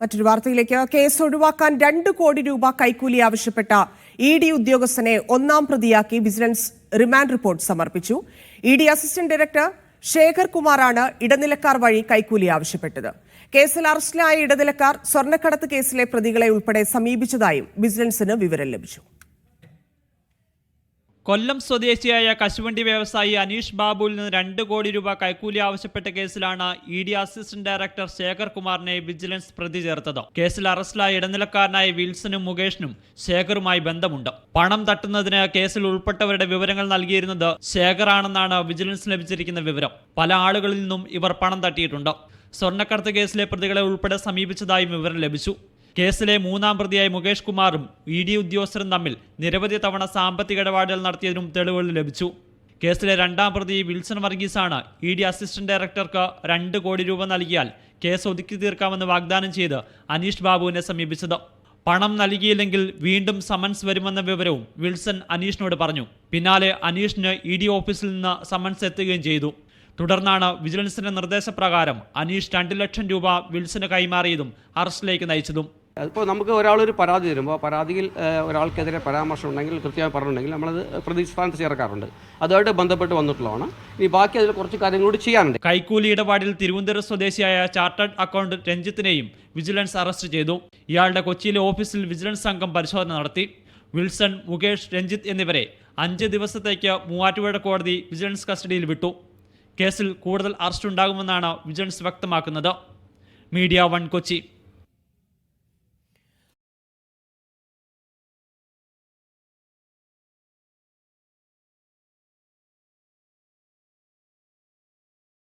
മറ്റൊരു വാർത്തയിലേക്ക്. കേസ് ഒഴിവാക്കാൻ രണ്ട് കോടി രൂപ കൈക്കൂലി ആവശ്യപ്പെട്ട ഇ ഡി ഉദ്യോഗസ്ഥനെ ഒന്നാം പ്രതിയാക്കി വിജിലൻസ് റിമാൻഡ് റിപ്പോർട്ട് സമർപ്പിച്ചു. E D assistant director Shekhar കുമാറാണ് ഇടനിലക്കാർ വഴി കൈക്കൂലി ആവശ്യപ്പെട്ടത്. കേസിൽ അറസ്റ്റിലായ ഇടനിലക്കാർ സ്വർണക്കടത്ത് കേസിലെ പ്രതികളെ ഉൾപ്പെടെ സമീപിച്ചതായും വിജിലൻസിന് വിവരം ലഭിച്ചു. കൊല്ലം സ്വദേശിയായ കശുവണ്ടി വ്യവസായി അനീഷ് ബാബുവിൽ നിന്ന് രണ്ട് കോടി രൂപ കൈക്കൂലി ആവശ്യപ്പെട്ട കേസിലാണ് E D assistant director Shekhar കുമാറിനെ വിജിലൻസ് പ്രതി ചേർത്തത്. കേസിൽ അറസ്റ്റിലായ ഇടനിലക്കാരനായ വിൽസനും മുകേഷിനും ശേഖറുമായി ബന്ധമുണ്ട്. പണം തട്ടുന്നതിന് കേസിൽ ഉൾപ്പെട്ടവരുടെ വിവരങ്ങൾ നൽകിയിരുന്നത് ശേഖറാണെന്നാണ് വിജിലൻസ് ലഭിച്ചിരിക്കുന്ന വിവരം. പല ആളുകളിൽ നിന്നും ഇവർ പണം തട്ടിയിട്ടുണ്ട്. സ്വർണക്കടത്ത് കേസിലെ പ്രതികളെ ഉൾപ്പെടെ സമീപിച്ചതായും വിവരം ലഭിച്ചു. കേസിലെ മൂന്നാം പ്രതിയായ മുകേഷ് കുമാറും ഇ ഡി ഉദ്യോഗസ്ഥരും തമ്മിൽ നിരവധി തവണ സാമ്പത്തിക ഇടപാടുകൾ നടത്തിയതിനും തെളിവുകൾ ലഭിച്ചു. കേസിലെ രണ്ടാം പ്രതി വിൽസൺ വർഗീസാണ് ഇ ഡി അസിസ്റ്റന്റ് ഡയറക്ടർക്ക് രണ്ട് കോടി രൂപ നൽകിയാൽ കേസ് ഒതുക്കി തീർക്കാമെന്ന് വാഗ്ദാനം ചെയ്ത് അനീഷ് ബാബുവിനെ സമീപിച്ചത്. പണം നൽകിയില്ലെങ്കിൽ വീണ്ടും സമൻസ് വരുമെന്ന വിവരവും വിൽസൺ അനീഷിനോട് പറഞ്ഞു. പിന്നാലെ അനീഷിന് ഇ ഡി ഓഫീസിൽ നിന്ന് സമൻസ് എത്തുകയും ചെയ്തു. തുടർന്നാണ് വിജിലൻസിന്റെ നിർദ്ദേശപ്രകാരം അനീഷ് രണ്ട് ലക്ഷം രൂപ വിൽസന് കൈമാറിയതും അറസ്റ്റിലേക്ക് നയിച്ചതും. അതിപ്പോൾ നമുക്ക് ഒരാളൊരു പരാതി തരുമ്പോൾ പരാതിയിൽ ഒരാൾക്കെതിരെ പരാമർശം ഉണ്ടെങ്കിൽ കൃത്യമായി പറഞ്ഞിട്ടുണ്ടെങ്കിൽ നമ്മളത് പ്രതിസ്ഥാനത്ത് ചേർക്കാറുണ്ട്. അതുമായിട്ട് ബന്ധപ്പെട്ട് വന്നിട്ടുള്ളതാണ്. ഇനി ബാക്കി അതിൽ കുറച്ച് കാര്യങ്ങൾ കൂടി ചെയ്യാനുണ്ട്. കൈക്കൂലി ഇടപാടിൽ തിരുവനന്തപുരം സ്വദേശിയായ ചാർട്ടേഡ് അക്കൗണ്ട് രഞ്ജിത്തിനെയും വിജിലൻസ് അറസ്റ്റ് ചെയ്തു. ഇയാളുടെ കൊച്ചിയിലെ ഓഫീസിൽ വിജിലൻസ് സംഘം പരിശോധന നടത്തി. വിൽസൺ മുകേഷ് രഞ്ജിത്ത് എന്നിവരെ അഞ്ച് ദിവസത്തേക്ക് മൂവാറ്റുപുഴ കോടതി വിജിലൻസ് കസ്റ്റഡിയിൽ വിട്ടു. കേസിൽ കൂടുതൽ അറസ്റ്റ് ഉണ്ടാകുമെന്നാണ് വിജിലൻസ് വ്യക്തമാക്കുന്നത്. Media one Kochi.